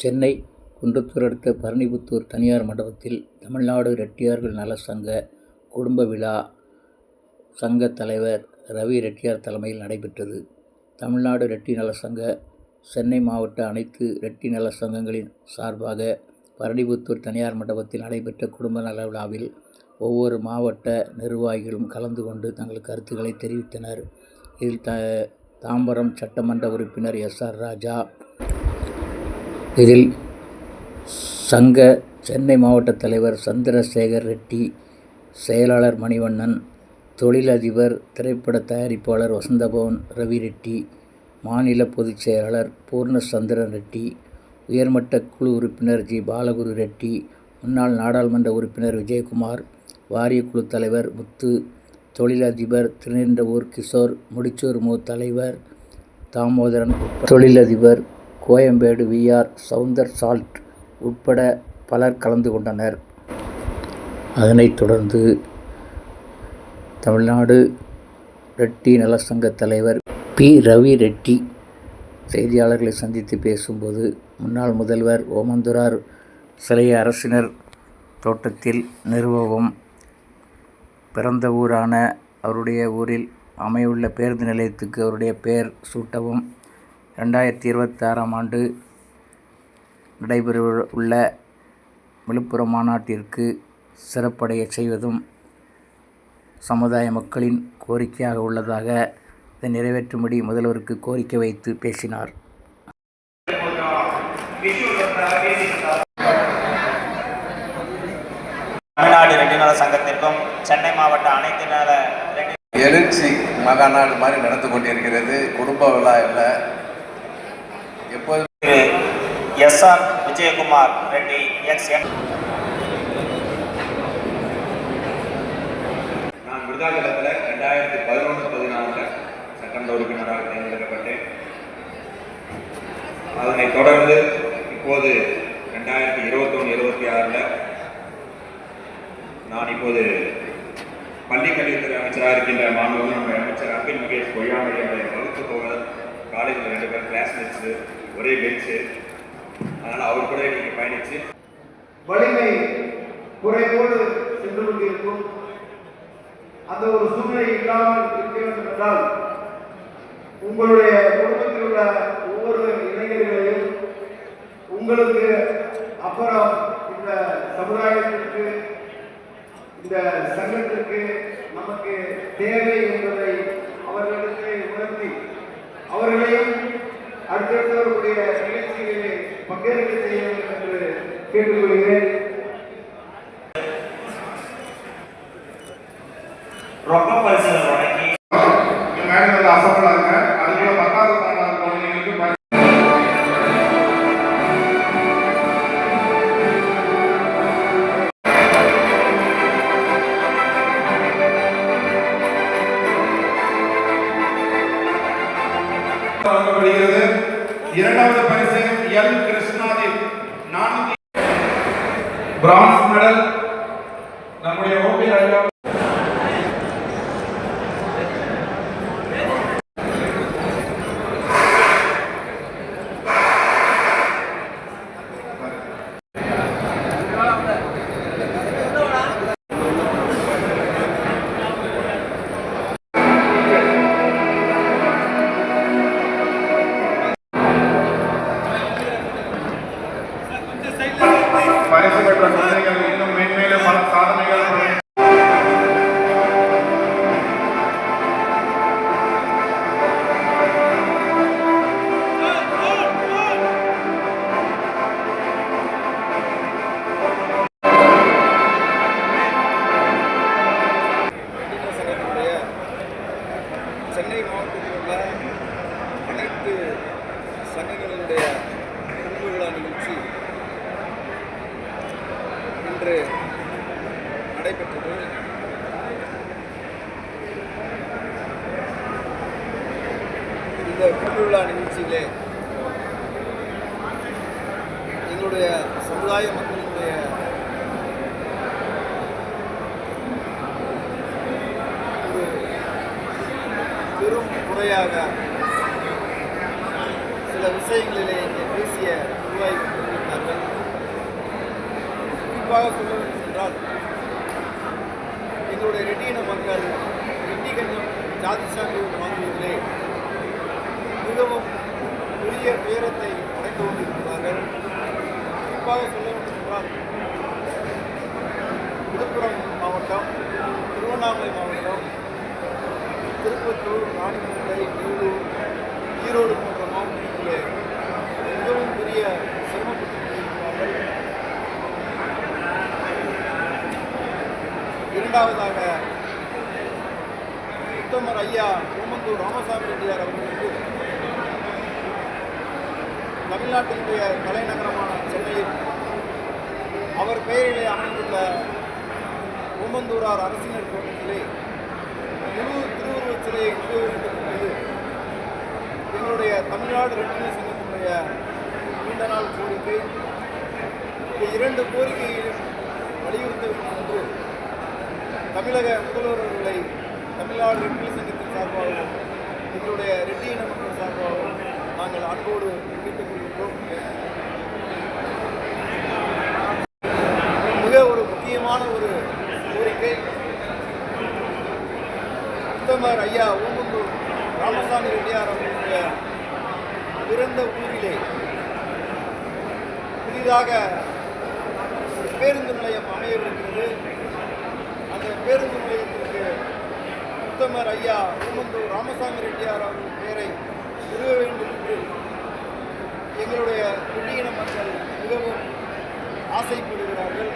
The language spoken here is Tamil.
சென்னை குன்றத்தூர் அடுத்த பரணிபுத்தூர் தனியார் மண்டபத்தில் தமிழ்நாடு ரெட்டியார்கள் நல சங்க குடும்ப விழா சங்க தலைவர் ரவி ரெட்டியார் தலைமையில் நடைபெற்றது. தமிழ்நாடு ரெட்டி நல சங்க, சென்னை மாவட்ட அனைத்து ரெட்டி நல சங்கங்களின் சார்பாக பரணிபுத்தூர் தனியார் மண்டபத்தில் நடைபெற்ற குடும்ப நல விழாவில் ஒவ்வொரு மாவட்ட நிர்வாகிகளும் கலந்து கொண்டு தங்கள் கருத்துக்களை தெரிவித்தனர். இதில் த தாம்பரம் சட்டமன்ற உறுப்பினர் எஸ். ஆர். ராஜா, இதில் சங்க சென்னை மாவட்ட தலைவர் சந்திரசேகர் ரெட்டி, செயலாளர் மணிவண்ணன், தொழிலதிபர், திரைப்பட தயாரிப்பாளர் வசந்தபவன் ரவி ரெட்டி, மாநில பொதுச் செயலாளர் பூர்ணச்சந்திரன் ரெட்டி, உயர்மட்ட குழு உறுப்பினர் ஜி. பாலகுரு ரெட்டி, முன்னாள் நாடாளுமன்ற உறுப்பினர் விஜயகுமார், வாரியக்குழு தலைவர் முத்து, தொழிலதிபர் திருநின்றவூர் கிஷோர், முடிச்சூர் மு. தலைவர் தாமோதரன் தொழிலதிபர் கோயம்பேடு விஆர் ஆர். சவுந்தர்சால்ட் உட்பட பலர் கலந்து கொண்டனர். அதனைத் தொடர்ந்து தமிழ்நாடு ரெட்டி நலசங்க தலைவர் பி. ரவி ரெட்டி செய்தியாளர்களை சந்தித்து பேசும்போது முன்னாள் முதல்வர் ஓமந்துரார் சிலைய அரசினர் தோட்டத்தில் நிறுவவும், பிறந்த ஊரான அவருடைய ஊரில் அமையவுள்ள பேருந்து நிலையத்துக்கு அவருடைய பெயர் சூட்டவும், இரண்டாயிரத்து இருபத்தாறாம் ஆண்டு நடைபெறவுள்ள விழுப்புரம் மாநாட்டிற்கு சிறப்படையச் செய்வதும் சமுதாய மக்களின் கோரிக்கையாக உள்ளதாக, இதை நிறைவேற்றும்படி முதல்வருக்கு கோரிக்கை வைத்து பேசினார். தமிழ்நாடு நல சங்கத்திற்கும் சென்னை மாவட்ட அனைத்து நல எழுச்சி மகாநாடு மாதிரி நடந்து கொண்டிருக்கிறது குடும்ப விழா இல்லை எப்போது SR S R Vijayakumar Reddy ex M நான் விருதாச்சலத்தில் ரெண்டாயிரத்தி பதினொன்று பதினாலில் சட்டமன்ற உறுப்பினராக தேர்ந்தெடுக்கப்பட்டேன். அதனைத் தொடர்ந்து இப்போது ரெண்டாயிரத்தி இருபத்தொன்று இருபத்தி ஆறில் நான் இப்போது பள்ளிக்கல்வித்துறை அமைச்சராக இருக்கின்ற மாணவர்கள் நம்முடைய அமைச்சர் அன்பில் மகேஷ் பொய்யாமொழி அவருடைய வகுப்பு தோழர் காலேஜில் ரெண்டு பேர் கிளாஸ்மேட்ஸு ஒரே பெஞ்சு அதனால் அவர் கூட நீங்கள் பயணித்து வலிமை குறைவோடு சென்று கொண்டிருக்கும். அந்த ஒரு சூழ்நிலை இல்லாமல் இருக்க வேண்டும் என்றால் உங்களுடைய குடும்பத்தில் உள்ள ஒவ்வொரு இளைஞர்களையும் உங்களுக்கு அப்புறம் இந்த சமுதாயத்திற்கு இந்த சங்கத்திற்கு நமக்கு தேவை என்பதை அவர்களுக்கு உணர்த்தி அவர்களையும் அடுத்தடுத்தவர்களுடைய நிகழ்ச்சிகளிலே பங்கேற்க செய்ய வேண்டும் என்று கேட்டுக்கொள்கிறேன். ரொக்க பரிசுகள் வழங்கி இந்த மேடம் வந்து அசம்பிள் ஆகுங்க அதுக்குள்ள பத்தாவது பன்னெண்டாவது குழந்தைங்களுக்கு ப- வழங்கப்படுகிறது இரண்டாவது பரிசு எல். கிருஷ்ணாதேவ் நானூத்தி பிரான்ஸ் மெடல் நம்முடைய நம்முடைய குடும்ப விழா நிகழ்ச்சி இன்று நடைபெற்றது. இந்த குடும்ப விழா நிகழ்ச்சியிலே எங்களுடைய சமுதாய மக்களினுடைய ஒரு பெரும் குறையாக சில விஷயங்களிலே இங்கே பேசிய நிர்வாகிகள் குறிப்பாக சொல்ல வேண்டும் என்றால் எங்களுடைய ரெட்டியின மக்கள் ரெட்டி கஞ்சம் ஜாதி சான்றிதழ் வாங்குவதிலே மிகவும் பெரிய துயரத்தை அடைந்து கொண்டிருக்கிறார்கள். குறிப்பாக சொல்ல வேண்டும் என்றால் விழுப்புரம் மாவட்டம் திருவண்ணாமலை மாவட்டம் திருப்பத்தூர் ராணிமலை நெல்லூர் ஈரோடு போன்ற மிகவும் பெரிய சிரமப்பட்டிருக்கிறார்கள் இரண்டாவதாக உத்தமர் ஐயா ஓமந்தூர் ராமசாமி ரெட்டியார் அவர்களுக்கு தமிழ்நாட்டினுடைய தலைநகரமான சென்னையில் அவர் பெயரிலே அமைந்துள்ள ஓமந்தூரார் அரசினர் கோட்டத்திலே முழு திருவுருவச் சிலையை நிறுவ வேண்டும் என்பது எங்களுடைய தமிழ்நாடு ரெட்டின சங்கத்தினுடைய நீண்ட நாள் கோரிக்கை இந்த இரண்டு கோரிக்கையையும் வலியுறுத்த வேண்டும் என்று தமிழக முதல்வர் அவர்களை தமிழ்நாடு ரெட்டின சங்கத்தின் சார்பாகவும் எங்களுடைய ரெட்டி இன மக்கள் சார்பாகவும் நாங்கள் அன்போடு கேட்டுக் கொள்கின்றோம். மிக ஒரு முக்கியமான ஒரு கோரிக்கை. பிரதமர் ஐயா ஓமந்தூர் ராமசாமி ரெட்டியார் அவர்களுடைய பிறந்த ஊரிலே புதிதாக ஒரு பேருந்து நிலையம் அமையவிருக்கிறது. அந்த பேருந்து நிலையத்திற்கு உத்தமர் ஐயா ஓமந்தூர் ராமசாமி ரெட்டியார் அவர்கள் பெயரை நிறுவ வேண்டும் என்று எங்களுடைய குடியின மக்கள் மிகவும் ஆசைப்படுகிறார்கள்.